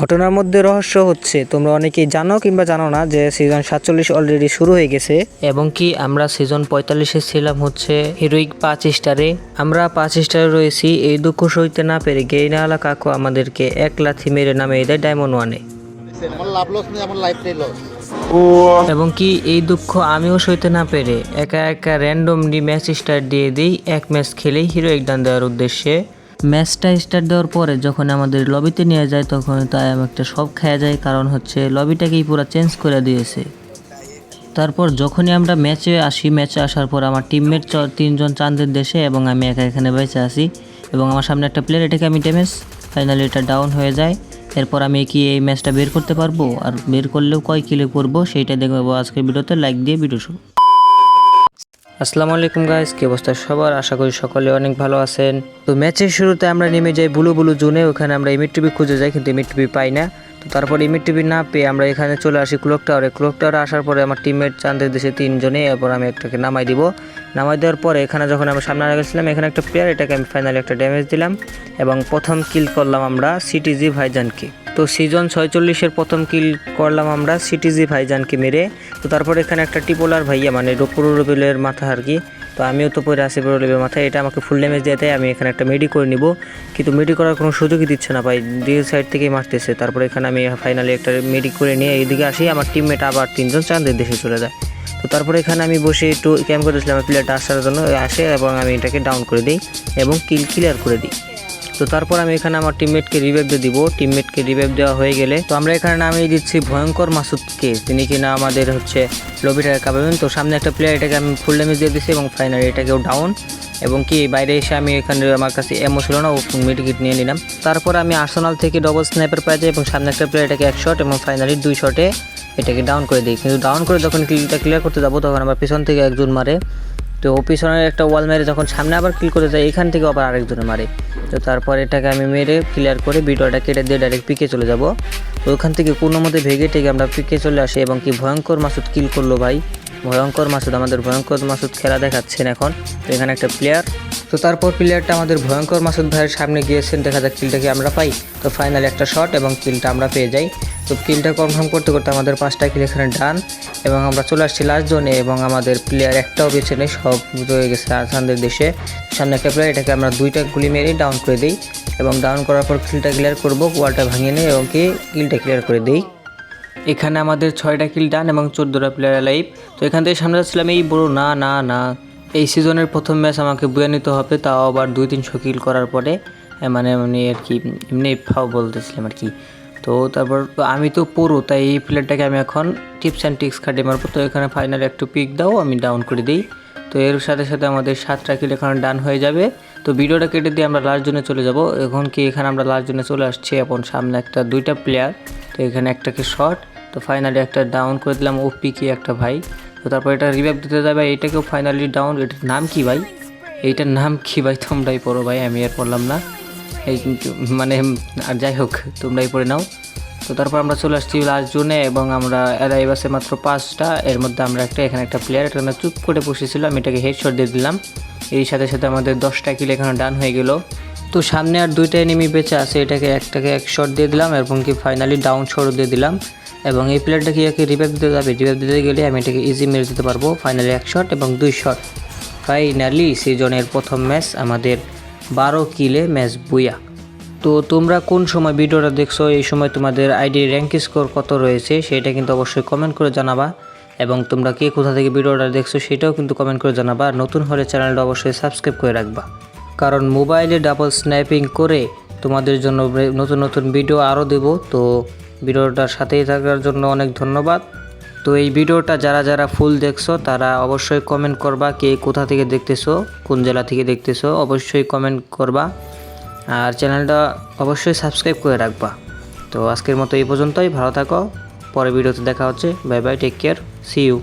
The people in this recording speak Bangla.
ঘটনার মধ্যে রহস্য হচ্ছে তোমরা অনেকেই জানো কিংবা জানো না যে সিজন সাতচল্লিশ অলরেডি শুরু হয়ে গেছে। এবং কি আমরা সিজন পঁয়তাল্লিশে ছিলাম হচ্ছে হিরোইক পাঁচ স্টারে আমরা পাঁচ স্টারে রয়েছি এই দুঃখ সইতে না পেরে গেইনাওয়ালা কাকু আমাদেরকে এক লাথি মেরে নামে দেয় ডায়মন্ড ওয়ানে আমার লাভ লস নেই আমার লাইফটাই লস এবং কি এই দুঃখ আমিও সইতে না পেরে একা একা র্যান্ডমলি ম্যাচ স্টার্ট দিয়ে দিই এক ম্যাচ খেলেই হিরো একদান দেওয়ার উদ্দেশ্যে। ম্যাচটা স্টার্ট দেওয়ার পরে যখন আমাদের লবিতে নিয়ে যায়, তখন তাই আমি একটা সব খেয়া যায় কারণ হচ্ছে লবিটাকেই পুরো চেঞ্জ করে দিয়েছে। তারপর যখনই আমরা ম্যাচে আসি, ম্যাচে আসার পর আমার টিমমেট তিনজন চাঁদের দেশে এবং আমি একা এখানে বেঁচে আসি এবং আমার সামনে একটা প্লেয়ার এটাকে আমি ড্যামেজ ফাইনালি এটা ডাউন হয়ে যায়। এরপর আমি কি এই ম্যাচটা বের করতে পারব? আর বের করলেও কয় কিলে করব সেইটা দেখব। আজকের ভিডিওতে লাইক দিয়ে ভিডিও শুরু। আসসালামু আলাইকুম গাইস কি অবস্থা সবার? আশা করি সকলে অনেক ভালো আছেন। তো ম্যাচের শুরুতে আমরা নেমে যাই বুলু বুলু জোনে। ওখানে আমরা ইমিট টিভি খুঁজে যাই, কিন্তু ইমিট টিভি পাই না। তো তারপর ইমিট টিভি না পেয়ে আমরা এখানে চলে আসি ক্লক টাওয়ারে ক্লক টাওয়ারে আসার পরে আমার টিমমেট চান্দের দেশে তিনজনে, এরপর আমি একটাকে নামাই দিব। নামাই দেওয়ার পরে এখানে যখন আমি সামনে আগে গেছিলাম, এখানে একটা প্লেয়ার এটাকে আমি ফাইনালি একটা ড্যামেজ দিলাম এবং প্রথম কিল করলাম আমরা সিটিজি ভাইজানকে। তো সিজন ছয়চল্লিশের প্রথম কিল করলাম আমরা সিটিজি ভাইজানকে মেরে। তো তারপর এখানে একটা টিপোলার ভাইয়া মানে রোপুর রবিলের মাথা আর কি, তো আমিও তো পরে আসি রবিলের মাথায়, এটা আমাকে ফুল ড্যামেজ দিয়ে দেয়, আমি এখানে একটা মেডি করে নিব। কিন্তু মেডি করার কোনো সুযোগই দিচ্ছে না ভাই দুই সাইড থেকেই মারতেছে। তারপর এখানে আমি ফাইনালি একটা মেডি করে নিয়ে এইদিকে আসি, আমার টিমমেট আবার তিনজন চাঁদের দেশে চলে যায়। তো তারপরে এখানে আমি বসে একটু ক্যাম্প করেছিলাম প্লেয়ারটা আসার জন্য। আসে এবং আমি এটাকে ডাউন করে দিই এবং কিল ক্লিয়ার করে দিই। তো তারপর আমি এখানে আমার টিমমেটকে রিভাইভ দিয়ে দিব। টিমমেটকে রিভাইভ দেওয়া হয়ে গেলে তো আমরা এখানে নামিয়ে দিচ্ছি ভয়ঙ্কর মাসুদকে তিনি কিনা আমাদের হচ্ছে লবিটাকে কাঁপাবেন তো সামনে একটা প্লেয়ার এটাকে আমি ফুল ড্যামেজ দিয়ে দিচ্ছি এবং ফাইনালি এটাকেও ডাউন এবং কি বাইরে এসে আমি এখানে আমার কাছে এমও ছিল না, ও মেডিকিট নিয়ে নিলাম। তারপর আমি আর্সেনাল থেকে ডবল স্ন্যাপের পাই যাই এবং সামনে একটা প্লেয়ার এটাকে এক শট এবং ফাইনালি দুই শটে এটাকে ডাউন করে দিই। কিন্তু ডাউন করে যখন কিলটা ক্লিয়ার করতে যাব, তখন আমার পিছন থেকে একজন মারে। তো পিছনের একটা ওয়াল মেরে যখন সামনে আবার কিল করতে যায়, এখান থেকে আবার আরেকজনে মারে। তো তারপর এটাকে আমি মেরে ক্লিয়ার করে ভিডিওটা কেটে দিয়ে ডাইরেক্ট পিকে চলে যাব। তো ওখান থেকে কোনো মতে ভেগে টেকে আমরা পিকে চলে আসি এবং কি ভয়ঙ্কর মাসুদ কিল করল ভাই। ভয়ঙ্কর মাসুদ, আমাদের ভয়ঙ্কর মাসুদ খেলা দেখাচ্ছেন এখন। তো এখানে একটা প্লেয়ার তো তারপর প্লেয়ারটা আমাদের ভয়ঙ্কর মাসুদ ভাইয়ের সামনে গিয়েছেন, দেখা যাক কিলটাকে আমরা পাই। তো ফাইনালি একটা শট এবং কিলটা আমরা পেয়ে যাই। তো কিলটা কনফার্ম করতে করতে আমাদের পাঁচটা কিল এখানে ডান এবং আমরা চলে আসছি লাস্ট জোনে এবং আমাদের প্লেয়ার একটাও বেছে নেই, সব রয়ে গেছে আসানদের দেশে। সামনে একটা প্লেয়ার এটাকে আমরা দুইটা গুলি মেরেই ডাউন করে দিই এবং ডাউন করার পর কিলটা ক্লিয়ার করব ওয়ালটা ভাঙিয়ে নিই এবং কি কিলটা ক্লিয়ার করে দিই। এখানে আমাদের ছয়টা কিল ডান এবং চোদ্দোটা প্লেয়ার লাইভ তো এখান থেকে সামনে যাচ্ছিলাম এই, বড়, না না না। এই সিজনের প্রথম ম্যাচ আমাকে বুয়ে নিতে হবে, তাও আবার দুই, তিনশো কিল করার পরে। মানে এমনি আর কি এমনি ফাও বলতেছিলাম আর কি। তো তারপর, আমি তো পড়ো তাই এই প্লেয়ারটাকে আমি এখন টিপস অ্যান্ড টিক্স খাটিয়ে মারবো। তো এখানে ফাইনাল একটু পিক দাও, আমি ডাউন করে দিই। তো এর সাথে সাথে আমাদের সাতটা কিল এখানে ডান হয়ে যাবে। তো ভিডিওটা কেটে দিয়ে আমরা লাস্ট জোনে চলে যাব। এখন কি এখানে আমরা লাস্ট জোনে চলে আসছি? এখন সামনে একটা, দুইটা প্লেয়ার তো এখানে একটাকে শর্ট তো ফাইনালি একটা ডাউন করে দিলাম ও পিকে একটা ভাই। তো তারপর এটা রিভাইভ দিতে যাবে, এটাকেও ফাইনালি ডাউন এটার নাম কি ভাই? এইটার নাম কি ভাই? তোমরাই পড়ো ভাই, আমি আর পড়লাম না। এই মানে আর যাই হোক, তোমরাই পড়ে নাও। তো তারপর আমরা চলে আসছি লাস্ট জোনে এবং আমরা এরাই বাসে মাত্র পাঁচটা। এর মধ্যে আমরা একটা, এখানে একটা প্লেয়ার এখানে চুপ করে বসেছিল আমি এটাকে হেড হেডশট দিয়ে দিলাম। এই সাথে সাথে আমাদের দশটা কিলো এখানে ডান হয়ে গেল। তো সামনে আর দুইটা এনিমি বেঁচে আছে, এটাকে একটাকে এক শট দিয়ে দিলাম এবং কি ফাইনালি ডাউন শট দিয়ে দিলাম। এবং এই প্লেয়ারটাকে একে রিভাইভ দিতে যাবে? রিভাইভ দিতে গেলে আমি এটাকে ইজি মেরে দিতে পারব ফাইনালি এক শট এবং দুই শট ফাইনালি সিজনের প্রথম ম্যাচ আমাদের বারো কিলে ম্যাচ বুয়া তো তোমরা কোন সময় ভিডিওটা দেখছ, এই সময় তোমাদের আইডি র্যাঙ্ক স্কোর কত রয়েছে, সেটা কিন্তু অবশ্যই কমেন্ট করে জানাবা। এবং তোমরা কে কোথা থেকে ভিডিওটা দেখছ, সেটাও কিন্তু কমেন্ট করে জানাবা। আর নতুন হলে চ্যানেলটা অবশ্যই সাবস্ক্রাইব করে রাখবা। কারণ মোবাইলে ডাবল স্ন্যাপিং করে তোমাদের জন্য নতুন নতুন ভিডিও আরও দেব। তো ভিডিওটার সাথেই থাকার জন্য অনেক ধন্যবাদ। তো এই ভিডিওটা যারা যারা ফুল দেখছ, তারা অবশ্যই কমেন্ট করবা কে কোথা থেকে দেখতেছো, কোন জেলা থেকে দেখতেছো, অবশ্যই কমেন্ট করবা। আর চ্যানেলটা অবশ্যই সাবস্ক্রাইব করে রাখবা। তো আজকের মতো এই পর্যন্তই, ভালো থাকো পরে ভিডিওতে দেখা হচ্ছে bye bye take care see you